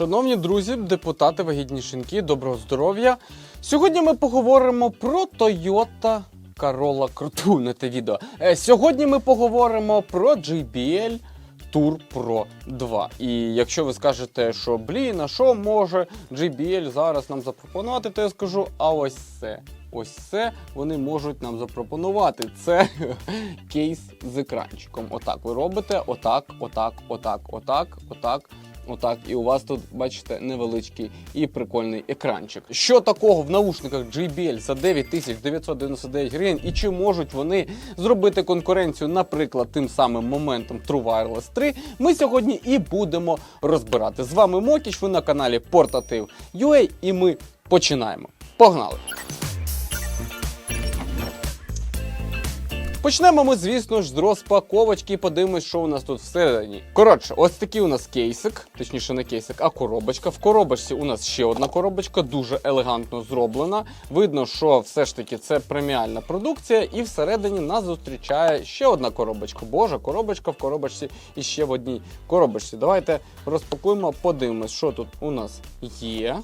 Шановні друзі, депутати, вагітні жінки, доброго здоров'я. Сьогодні ми поговоримо про Toyota Corolla Круту на те відео. Е, Сьогодні ми поговоримо про JBL Tour Pro 2. І якщо ви скажете, що блін, а що може JBL зараз нам запропонувати, то я скажу: а ось це. Ось це вони можуть нам запропонувати. Це кейс з екранчиком. Отак ви робите, отак, отак, отак, отак, отак. Отак, і у вас тут, бачите, невеличкий і прикольний екранчик. Що такого в наушниках JBL за 9999 гривень, і чи можуть вони зробити конкуренцію, наприклад, тим самим моментом True Wireless 3, ми сьогодні і будемо розбирати. З вами Мокіч, ви на каналі Portative.ua і ми починаємо. Погнали! Почнемо ми, звісно ж, з розпаковочки подивимось, що у нас тут всередині. Коротше, ось такий у нас кейсик, точніше не кейсик, а коробочка. В коробочці у нас ще одна коробочка, дуже елегантно зроблена. Видно, що все ж таки це преміальна продукція, і всередині нас зустрічає ще одна коробочка. Боже, коробочка в коробочці і ще в одній коробочці. Давайте розпакуємо, подивимось, що тут у нас є.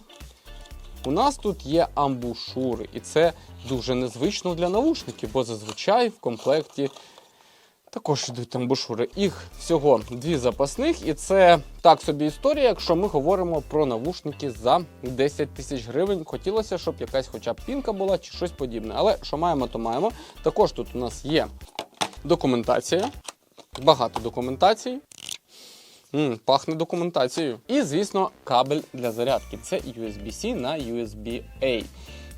У нас тут є амбушури, і це дуже незвично для навушників, бо зазвичай в комплекті також йдуть амбушури. Їх всього дві запасних, і це так собі історія, якщо ми говоримо про навушники за 10 тисяч гривень. Хотілося, щоб якась хоча б пінка була чи щось подібне. Але що маємо, то маємо. Також тут у нас є документація, багато документацій. М, пахне документацією. І, звісно, кабель для зарядки. Це USB-C на USB-A.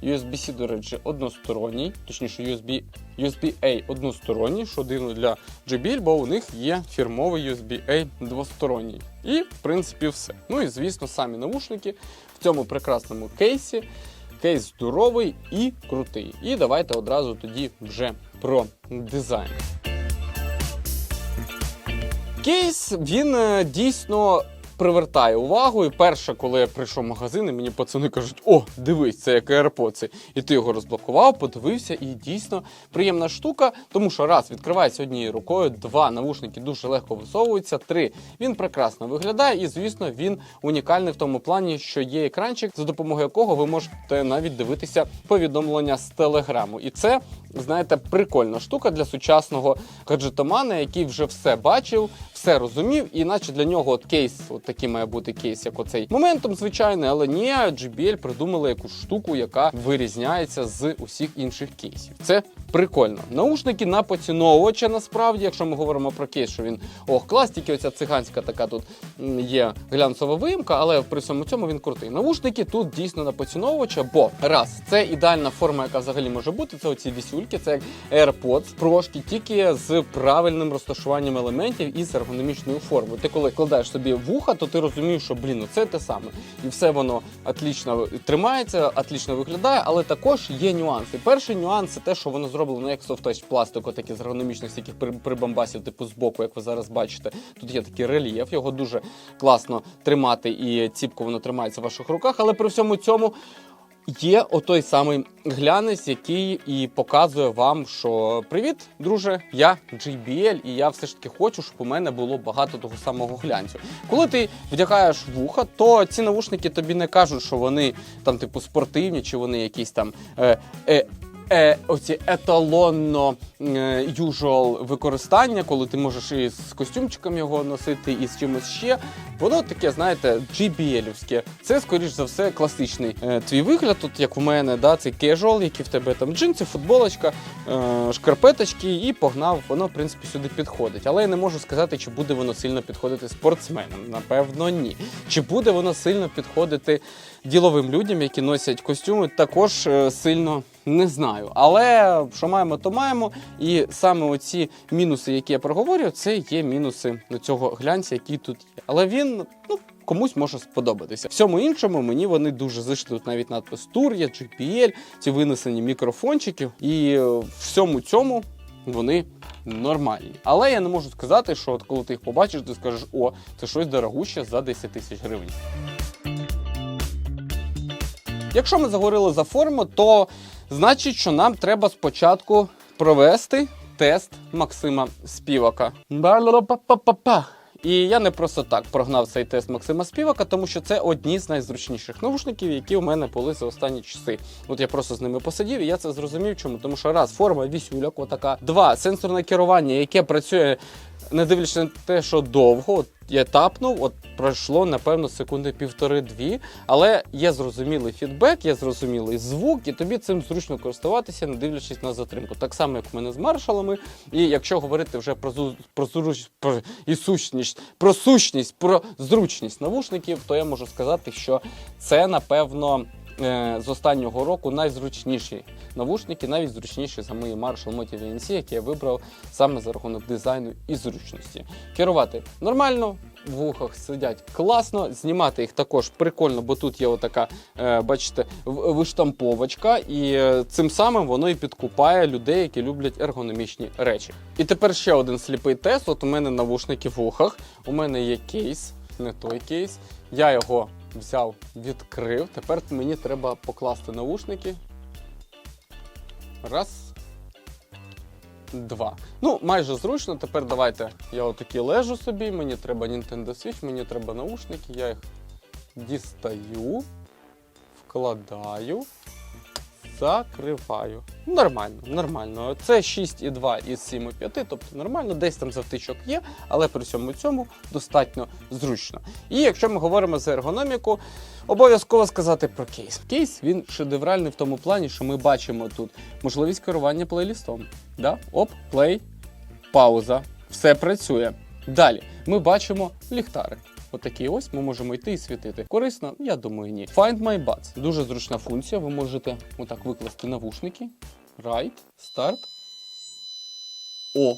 USB-C, до речі, односторонній, точніше, USB, USB-A односторонній, що дивно для JBL, бо у них є фірмовий USB-A двосторонній. І, в принципі, все. Ну і, звісно, самі наушники в цьому прекрасному кейсі. Кейс здоровий і крутий. І давайте одразу тоді вже про дизайн. Кейс він е, дійсно привертає увагу. І перше, коли я прийшов в магазин, і мені пацани кажуть: о, дивись, це як AirPods. І ти його розблокував, подивився, і дійсно приємна штука, тому що раз відкривається однією рукою, два навушники дуже легко висовуються. Три він прекрасно виглядає, і звісно, він унікальний в тому плані, що є екранчик, за допомогою якого ви можете навіть дивитися повідомлення з телеграму. І це, знаєте, прикольна штука для сучасного гаджетомана, який вже все бачив, все розумів, і наче для нього от кейс, от такий має бути кейс, як оцей моментом, звичайний, але ні, JBL придумали якусь штуку, яка вирізняється з усіх інших кейсів. Це прикольно. Наушники на поціновувача, насправді, якщо ми говоримо про кейс, що він ох, клас, тільки оця циганська така тут є глянцева виїмка, але при всьому цьому він крутий. Наушники тут дійсно на поціновувача, бо раз, це ідеальна форма, яка взагалі може бути. Це оці вісюльки, це як AirPods, прошки, тільки з правильним розташуванням елементів і з ергономічною формою. Ти коли кладаєш собі вуха, то ти розумієш, що блін, ну це те саме. І все воно отлично тримається, отлично виглядає, але також є нюанси. Перший нюанс це те, що воно зроблено як софтач пластику, такі з ергономічних всяких при- прибамбасів, типу збоку, як ви зараз бачите. Тут є такий рельєф, його дуже класно тримати, і ціпко воно тримається в ваших руках. Але при всьому цьому є отой самий глянець, який і показує вам, що привіт, друже, я JBL, і я все ж таки хочу, щоб у мене було багато того самого глянцю. Коли ти вдягаєш вуха, то ці навушники тобі не кажуть, що вони там, типу, спортивні, чи вони якісь там. Е, е, Е, оці еталонно е, використання, коли ти можеш і з костюмчиком його носити, і з чимось ще. Воно таке, знаєте, JBL-івське. Це, скоріш за все, класичний е, твій вигляд. Тут, як у мене, да, цей casual, який в тебе там джинси, футболочка, е, шкарпеточки, і погнав. Воно, в принципі, сюди підходить. Але я не можу сказати, чи буде воно сильно підходити спортсменам. Напевно, ні. Чи буде воно сильно підходити діловим людям, які носять костюми, також е, сильно не знаю. Але що маємо, то маємо. І саме оці мінуси, які я проговорю, це є мінуси цього глянця, який тут є. Але він, ну. Комусь може сподобатися. Всьому іншому мені вони дуже зайшли. Тут навіть надпис Тур, є JPL, ці винесені мікрофончики. І е, всьому цьому вони нормальні. Але я не можу сказати, що от коли ти їх побачиш, ти скажеш, о, це щось дорогуще за 10 тисяч гривень. Якщо ми заговорили за форму, то значить, що нам треба спочатку провести тест Максима Співака. І я не просто так прогнав цей тест Максима Співака, тому що це одні з найзручніших навушників, які у мене були за останні часи. От я просто з ними посидів, і я це зрозумів. Чому? Тому що раз форма вісюляк, отака. Два сенсорне керування, яке працює. Не дивлячись на те, що довго, я тапнув, от пройшло напевно секунди півтори-дві, але є зрозумілий фідбек, є зрозумілий звук, і тобі цим зручно користуватися, не дивлячись на затримку. Так само, як в мене з маршалами. І якщо говорити вже про зу- про про і сущність, про сущність, про зручність навушників, то я можу сказати, що це напевно. Е, З останнього року найзручніші навушники, навіть зручніші за мої Marshall Motive ANC, які я вибрав саме за рахунок дизайну і зручності. Керувати нормально, в вухах сидять класно, знімати їх також прикольно, бо тут є отака, е, бачите, виштамповочка, і е, цим самим воно і підкупає людей, які люблять ергономічні речі. І тепер ще один сліпий тест. От у мене навушники в вухах, у мене є кейс, не той кейс. Я його взяв, відкрив. Тепер мені треба покласти навушники. Раз. Два. Ну, майже зручно. Тепер давайте я отакі лежу собі. Мені треба Nintendo Switch, мені треба наушники. Я їх дістаю, вкладаю, закриваю. Нормально, нормально. Це 6,2 із 7,5, тобто нормально, десь там завтичок є, але при всьому цьому достатньо зручно. І якщо ми говоримо за ергономіку, обов'язково сказати про кейс. Кейс він шедевральний в тому плані, що ми бачимо тут можливість керування плейлістом. Да? Оп, плей, пауза. Все працює. Далі ми бачимо ліхтарик. Отакий ось ми можемо йти і світити. Корисно? Я думаю, ні. Find My Buds. Дуже зручна функція. Ви можете отак викласти навушники. Right, start. О.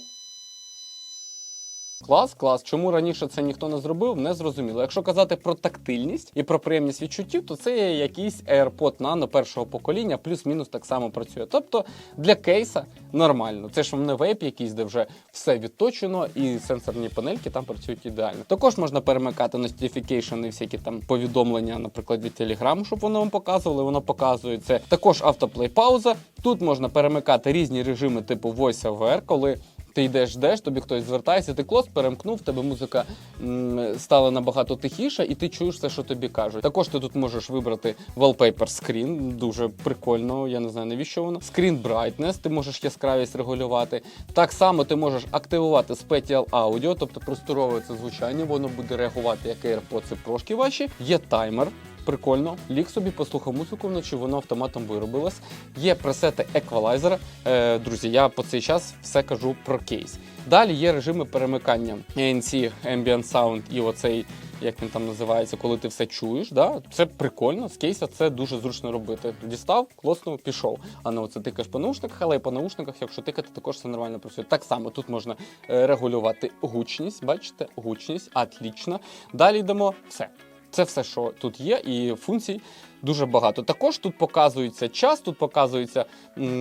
Клас, клас. Чому раніше це ніхто не зробив, не зрозуміло. Якщо казати про тактильність і про приємність відчуттів, то це є якийсь AirPod Nano першого покоління, плюс-мінус так само працює. Тобто для кейса нормально. Це ж не вейп якийсь, де вже все відточено, і сенсорні панельки там працюють ідеально. Також можна перемикати notification і всякі там повідомлення, наприклад, від Telegram, щоб воно вам показувало, воно показує це. Також автоплей пауза. Тут можна перемикати різні режими, типу Voice over, коли ти йдеш, йдеш, тобі хтось звертається, ти клос перемкнув, тебе музика м, стала набагато тихіша, і ти чуєш все, що тобі кажуть. Також ти тут можеш вибрати wallpaper screen, дуже прикольно, я не знаю навіщо воно. Screen brightness, ти можеш яскравість регулювати. Так само ти можеш активувати Spatial Audio, тобто просторовує це звучання, воно буде реагувати як AirPods і прошки ваші. Є таймер. Прикольно, ліг собі, послухав музику вночі, воно автоматом виробилось. Є пресети еквалайзера. Е, друзі, я по цей час все кажу про кейс. Далі є режими перемикання ANC, Ambient Sound і оцей, як він там називається, коли ти все чуєш. Да? Це прикольно. З кейса це дуже зручно робити. Дістав, клоснув, пішов. А не оце тикаєш по наушниках, але і по наушниках, якщо тикати, також все нормально працює. Так само тут можна е, регулювати гучність. Бачите, гучність, отлично. Далі йдемо все. Це все, що тут є, і функцій дуже багато. Також тут показується час, тут показується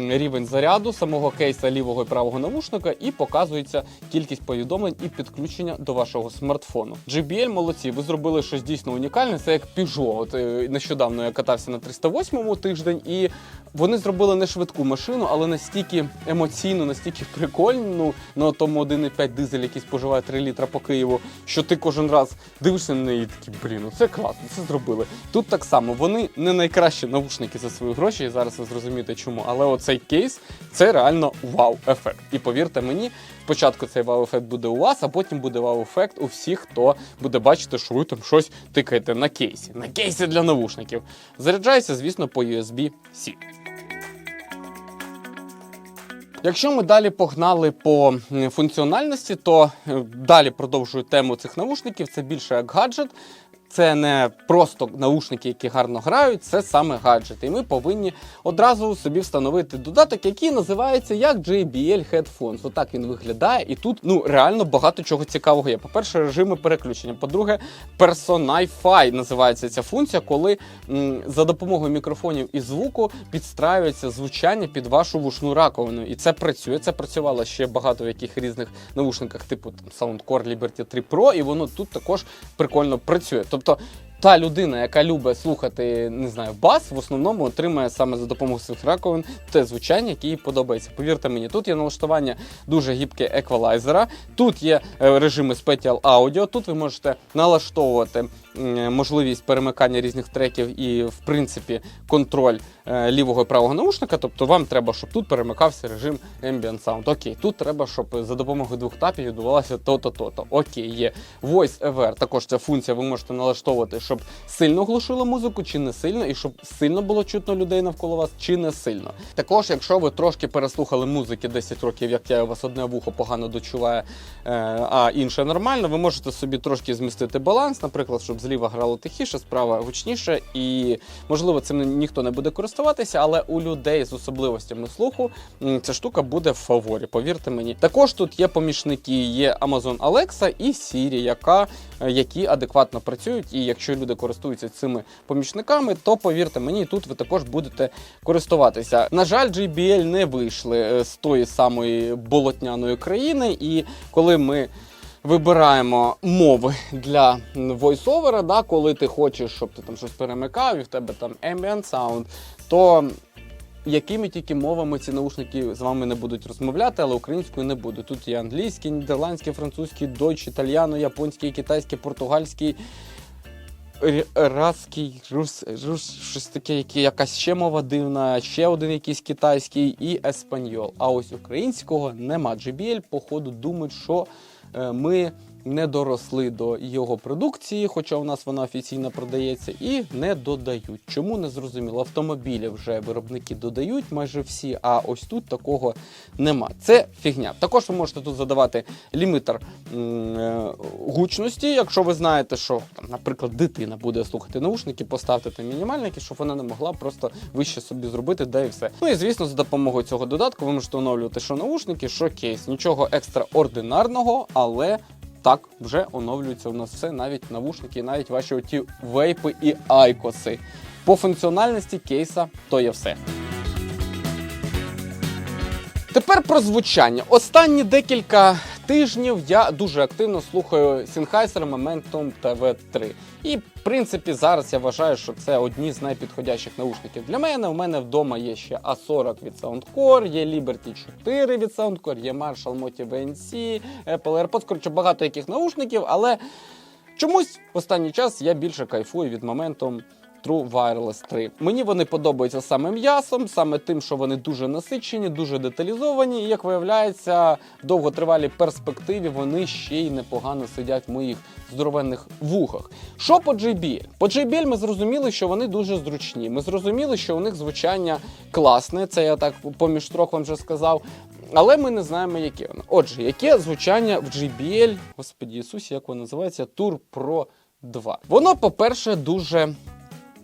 рівень заряду самого кейса лівого і правого навушника, і показується кількість повідомлень і підключення до вашого смартфону. JBL молодці, ви зробили щось дійсно унікальне. Це як Peugeot. От е, нещодавно я катався на 308-му тиждень, і вони зробили не швидку машину, але настільки емоційну, настільки прикольну на тому 1,5 дизель, який споживає 3 літра по Києву, що ти кожен раз дивишся на неї і такий, блін, ну це класно, це зробили. Тут так само вони не найкращі навушники за свої гроші, і зараз ви зрозумієте чому. Але оцей кейс це реально вау-ефект. І повірте мені, спочатку цей вау-ефект буде у вас, а потім буде вау-ефект у всіх, хто буде бачити, що ви там щось тикаєте на кейсі. На кейсі для навушників. Заряджається, звісно, по USB-C. Якщо ми далі погнали по функціональності, то е, далі продовжую тему цих навушників. Це більше як гаджет. Це не просто наушники, які гарно грають, це саме гаджети. І ми повинні одразу собі встановити додаток, який називається як JBL Headphones. Отак він виглядає, і тут ну реально багато чого цікавого є. По-перше, режими переключення. По-друге, Personify називається ця функція, коли м, за допомогою мікрофонів і звуку підстраюється звучання під вашу вушну раковину. І це працює. Це працювало ще багато в яких різних навушниках, типу там, Soundcore Liberty 3 Pro, і воно тут також прикольно працює. Тобто та людина, яка любить слухати, не знаю, бас, в основному отримає саме за допомогою своїх раковин те звучання, яке їй подобається. Повірте мені, тут є налаштування дуже гібке еквалайзера, тут є е, режими Spatial Audio, тут ви можете налаштовувати можливість перемикання різних треків і, в принципі, контроль е, лівого і правого наушника. Тобто вам треба, щоб тут перемикався режим Ambient Sound. Окей, тут треба, щоб за допомогою двох тапів відбувалося то-то, то-то. Окей, є Voice Over, також ця функція ви можете налаштовувати, щоб сильно глушило музику чи не сильно, і щоб сильно було чутно людей навколо вас, чи не сильно. Також, якщо ви трошки переслухали музики 10 років, як я у вас одне вухо погано дочуває, е, а інше нормально, ви можете собі трошки змістити баланс, наприклад, щоб зліва грало тихіше, справа гучніше, і можливо цим ніхто не буде користуватися, але у людей з особливостями слуху ця штука буде в фаворі, повірте мені. Також тут є помічники, є Amazon Alexa і Siri, яка, е, які адекватно працюють. І якщо люди користуються цими помічниками, то повірте мені, тут ви також будете користуватися. На жаль, JBL не вийшли е, з тої самої болотняної країни, і коли ми вибираємо мови для войсовера, да, коли ти хочеш, щоб ти там щось перемикав, і в тебе там ambient sound, то якими тільки мовами ці наушники з вами не будуть розмовляти, але українською не буде. Тут є англійський, нідерландський, французький, дойч, італіано, японський, китайський, португальський. р- Раський, рус, рус, щось таке, які, якась ще мова дивна, ще один якийсь китайський і еспаньол. А ось українського нема. JBL, походу, думають, що ми не доросли до його продукції, хоча у нас вона офіційно продається, і не додають. Чому не зрозуміло? Автомобілі вже виробники додають майже всі, а ось тут такого нема. Це фігня. Також ви можете тут задавати лімітер е, гучності. Якщо ви знаєте, що там, наприклад, дитина буде слухати наушники, поставте там мінімальники, щоб вона не могла просто вище собі зробити, да і все. Ну і звісно, за допомогою цього додатку ви можете оновлювати що наушники, що кейс. Нічого екстраординарного, але так вже оновлюється у нас все, навіть навушники, навіть ваші оті вейпи і айкоси. По функціональності кейса то є все. Тепер про звучання. Останні декілька тижнів я дуже активно слухаю Sennheiser Momentum TV3. І, в принципі, зараз я вважаю, що це одні з найпідходящих наушників для мене. У мене вдома є ще A40 від Soundcore, є Liberty 4 від Soundcore, є Marshall Motive NC, Apple AirPods. Коротше, багато яких наушників, але чомусь в останній час я більше кайфую від Momentum True Wireless 3. Мені вони подобаються саме м'ясом, саме тим, що вони дуже насичені, дуже деталізовані. І як виявляється, в довготривалій перспективі вони ще й непогано сидять в моїх здоровенних вухах. Що по JBL? По JBL ми зрозуміли, що вони дуже зручні. Ми зрозуміли, що у них звучання класне. Це я так поміж строк вам вже сказав. Але ми не знаємо, яке воно. Отже, яке звучання в JBL, господі Ісусі, як воно називається, Tour Pro 2. Воно, по-перше, дуже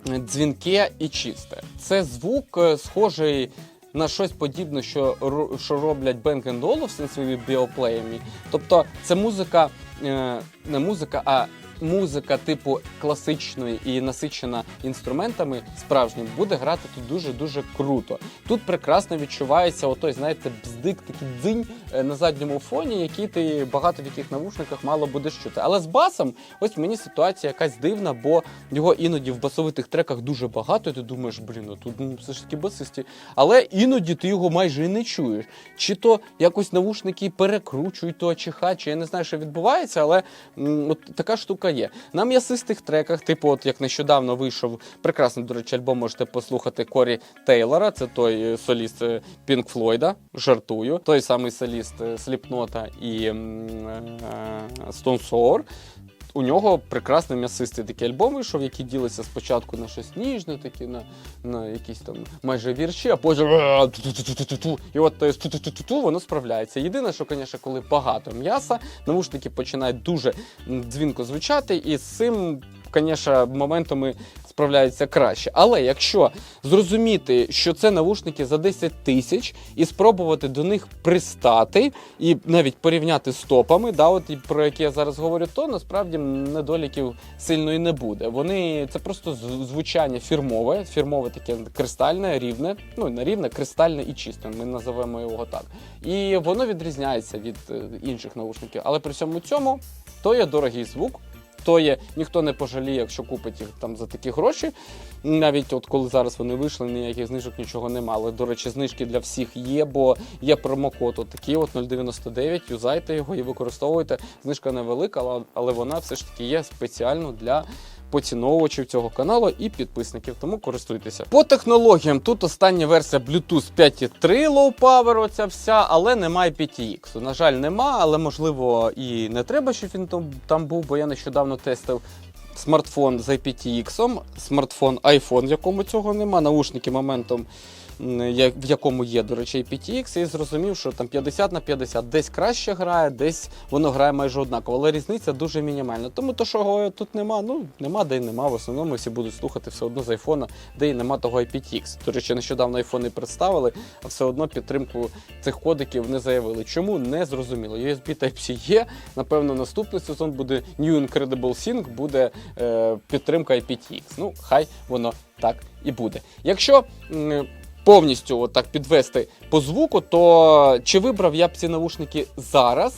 дзвінке і чисте. Це звук е, схожий на щось подібне, що, що роблять Bang Olufsen своїми біоплеями. Тобто це музика, не музика, а музика типу класичної і насичена інструментами справжнім буде грати тут дуже-дуже круто. Тут прекрасно відчувається отой, знаєте, бздик, такий дзинь е, на задньому фоні, який ти багато в яких навушниках мало будеш чути. Але з басом, ось мені ситуація якась дивна, бо його іноді в басовитих треках дуже багато, і ти думаєш, блін, ну тут ну, все ж таки басисті. Але іноді ти його майже і не чуєш. Чи то якось навушники перекручують то чиха, чи я не знаю, що відбувається, але м, от така штука є. На м'ясистих треках, типу, от як нещодавно вийшов прекрасний, до речі, альбом можете послухати Корі Тейлора, це той е, соліст е, Пінк Флойда, жартую, той самий соліст е, Сліпнота і Sour. У нього прекрасний м'ясистий такий альбом вийшов, який ділиться спочатку на щось ніжне, такі на, на якісь там майже вірші, а потім і от е, ту-ту-ту-ту-ту воно справляється. Єдине, що, звісно, коли багато м'яса, навушники починають дуже дзвінко звучати, і з цим, звісно, моментами справляються краще. Але якщо зрозуміти, що це навушники за 10 тисяч, і спробувати до них пристати, і навіть порівняти з топами, да, от про які я зараз говорю, то насправді недоліків сильно і не буде. Вони це просто звучання фірмове, фірмове таке кристальне, рівне, ну не рівне, кристальне і чисте. Ми називаємо його так. І воно відрізняється від е, інших наушників. Але при всьому цьому то є дорогий звук. Стоїть, ніхто не пожаліє, якщо купить їх там за такі гроші. Навіть от коли зараз вони вийшли, ніяких знижок нічого немає. Але, до речі, знижки для всіх є, бо є промокод от такий от 099, юзайте його і використовуйте. Знижка невелика, але вона все ж таки є спеціально для поціновувачів цього каналу і підписників, тому користуйтеся. По технологіям тут остання версія Bluetooth 5.3 Low Power, оця вся, але немає 5X. На жаль, нема, але можливо і не треба, щоб він там, був, бо я нещодавно тестив. Смартфон з IPTX, смартфон iPhone, в якому цього нема, наушники моментом, в якому є, до речі, IPTX, і зрозумів, що там 50 на 50, десь краще грає, десь воно грає майже однаково, але різниця дуже мінімальна. Тому то, що тут нема, ну нема, де й нема. В основному всі будуть слухати все одно з айфона, де й нема того IPTX. До речі, нещодавно айфони представили, а все одно підтримку цих кодиків не заявили. Чому не зрозуміло? USB Type-C є. Напевно, наступний сезон буде New Incredible Sync, буде е, підтримка IPTX. Ну, хай воно так і буде. Якщо повністю отак підвести по звуку, то чи вибрав я б ці навушники зараз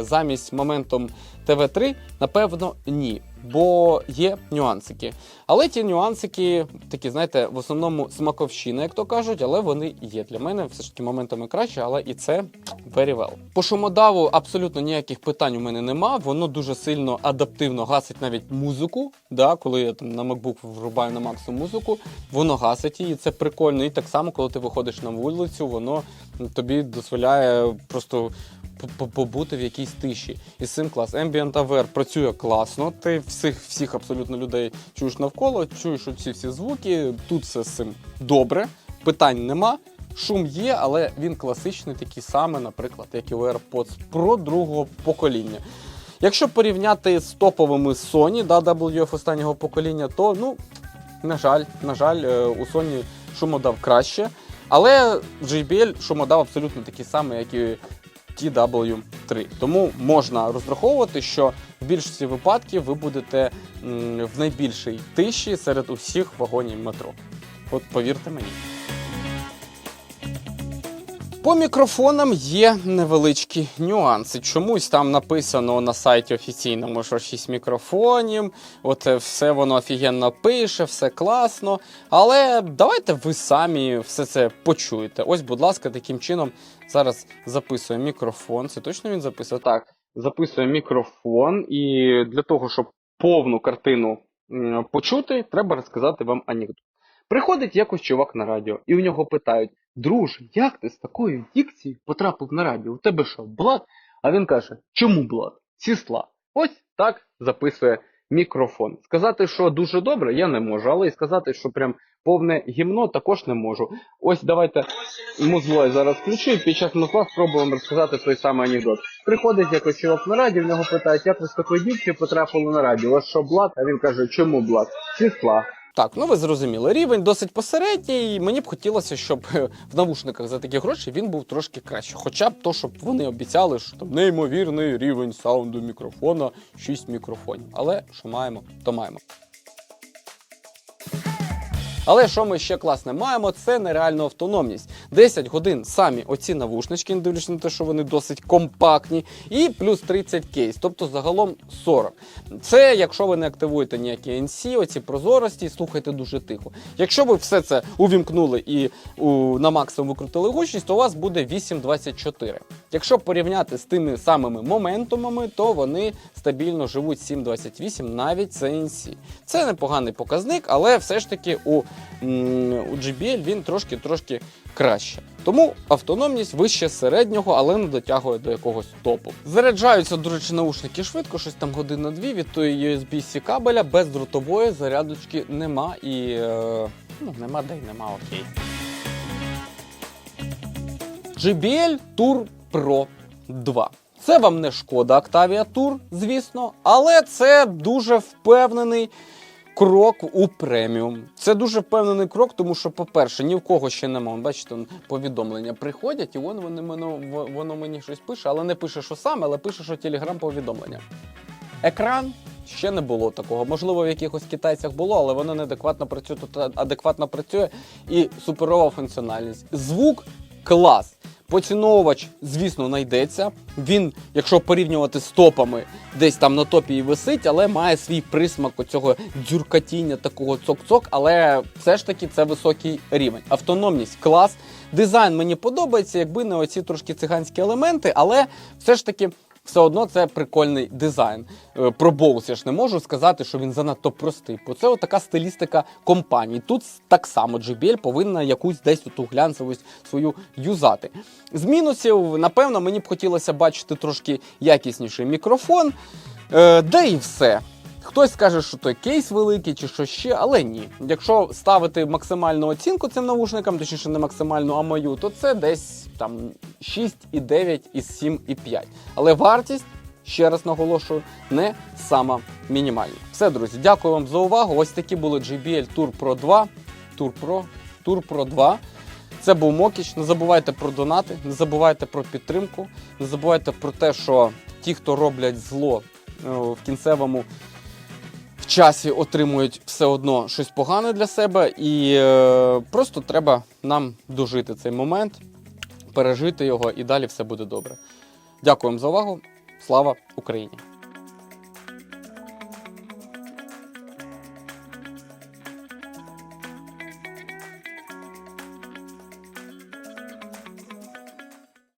замість моментом TV3? Напевно, ні. Бо є нюансики. Але ті нюансики, такі, знаєте, в основному смаковщина, як то кажуть, але вони є. Для мене все ж таки моментами краще, але і це very well. По шумодаву абсолютно ніяких питань у мене нема. Воно дуже сильно адаптивно гасить навіть музику. Да, коли я там на MacBook врубаю на максимум музику, воно гасить її. Це прикольно. І так само, коли ти виходиш на вулицю, воно тобі дозволяє просто побути в якійсь тиші. І цим клас. Ambient AVR працює класно. Ти всіх, всіх абсолютно людей чуєш навколо, чуєш оці всі звуки. Тут все з цим добре, питань нема. Шум є, але він класичний, такий самий, наприклад, як і у AirPods Pro другого покоління. Якщо порівняти з топовими Sony да, WF останнього покоління, то ну, на жаль, на жаль, е, у Sony шумодав краще. Але JBL шумодав абсолютно такий самий, як і TW3. Тому можна розраховувати, що в більшості випадків ви будете в найбільшій тиші серед усіх вагонів метро. От повірте мені. По мікрофонам є невеличкі нюанси. Чомусь там написано на сайті офіційному, що 6 мікрофонів, от е, все воно офігенно пише, все класно. Але давайте ви самі все це почуєте. Ось, будь ласка, таким чином зараз записує мікрофон. Це точно він записує? Так, записує мікрофон, і для того, щоб повну картину почути, треба розказати вам анекдот. Приходить якось чувак на радіо, і в нього питають: Друже, як ти з такою дикцією потрапив на радіо? У тебе що, блат? А він каже: Чому блат? Сісла. Ось так записує мікрофон. Сказати, що дуже добре, я не можу, але і сказати, що прям повне гімно також не можу. Ось давайте музло я зараз включу, і під час музла спробуємо розказати той самий анекдот. Приходить якось чувак на радіо, в нього питають, як ви з такою дівчиною потрапили на радіо? Вас що блат? А він каже, чому блат? Сісла. Так, ну ви зрозуміли, рівень досить посередній. і Мені б хотілося, щоб е, в навушниках за такі гроші він був трошки краще. Хоча б то, щоб вони обіцяли, що там неймовірний рівень саунду мікрофона, 6 мікрофонів. Але що маємо, то маємо. Але що ми ще класне маємо, це нереальну автономність. 10 годин самі оці навушнички, не дивлячись на те, що вони досить компактні, і плюс 30 кейс, тобто загалом 40. Це якщо ви не активуєте ніякі NC, оці прозорості, слухайте дуже тихо. Якщо ви все це увімкнули і у, на максимум викрутили гучність, то у вас буде 8.24. Якщо порівняти з тими самими моментумами, то вони стабільно живуть 7.28, навіть це NC. Це непоганий показник, але все ж таки у, у JBL він трошки-трошки краще. Тому автономність вище середнього, але не дотягує до якогось топу. Заряджаються, до речі, наушники швидко, щось там година-дві від тої USB-C кабеля, без дротової зарядочки нема і е, ну, нема де й нема, окей. JBL Tour Pro 2. Це вам не шкода Octavia Tour, звісно, але це дуже впевнений крок у преміум. Це дуже впевнений крок, тому що, по-перше, ні в кого ще немає. Бачите, повідомлення приходять, і воно, воно, воно, мені щось пише, але не пише, що саме, але пише, що телеграм повідомлення. Екран ще не було такого. Можливо, в якихось китайцях було, але воно неадекватно працює. Тут адекватно працює і суперова функціональність. Звук клас. Поціновувач, звісно, знайдеться. Він, якщо порівнювати з топами, десь там на топі і висить, але має свій присмак оцього дзюркатіння, такого цок-цок, але все ж таки це високий рівень. Автономність, клас. Дизайн мені подобається, якби не оці трошки циганські елементи, але все ж таки. Все одно це прикольний дизайн. Е, Про Боус я ж не можу сказати, що він занадто простий. Бо це така стилістика компанії. Тут так само JBL повинна якусь десь ту глянцевість свою юзати. З мінусів, напевно, мені б хотілося бачити трошки якісніший мікрофон. Е, Де і все. Хтось скаже, що той кейс великий чи що ще, але ні. Якщо ставити максимальну оцінку цим навушникам, точніше не максимальну, а мою, то це десь там 6,9 із 7,5. Але вартість, ще раз наголошую, не сама мінімальна. Все, друзі, дякую вам за увагу. Ось такі були JBL Tour Pro 2. Tour Pro, Tour Pro 2. Це був Мокіч. Не забувайте про донати, не забувайте про підтримку, не забувайте про те, що ті, хто роблять зло е, в кінцевому в часі отримують все одно щось погане для себе, і е, просто треба нам дожити цей момент, пережити його, і далі все буде добре. Дякуємо за увагу. Слава Україні!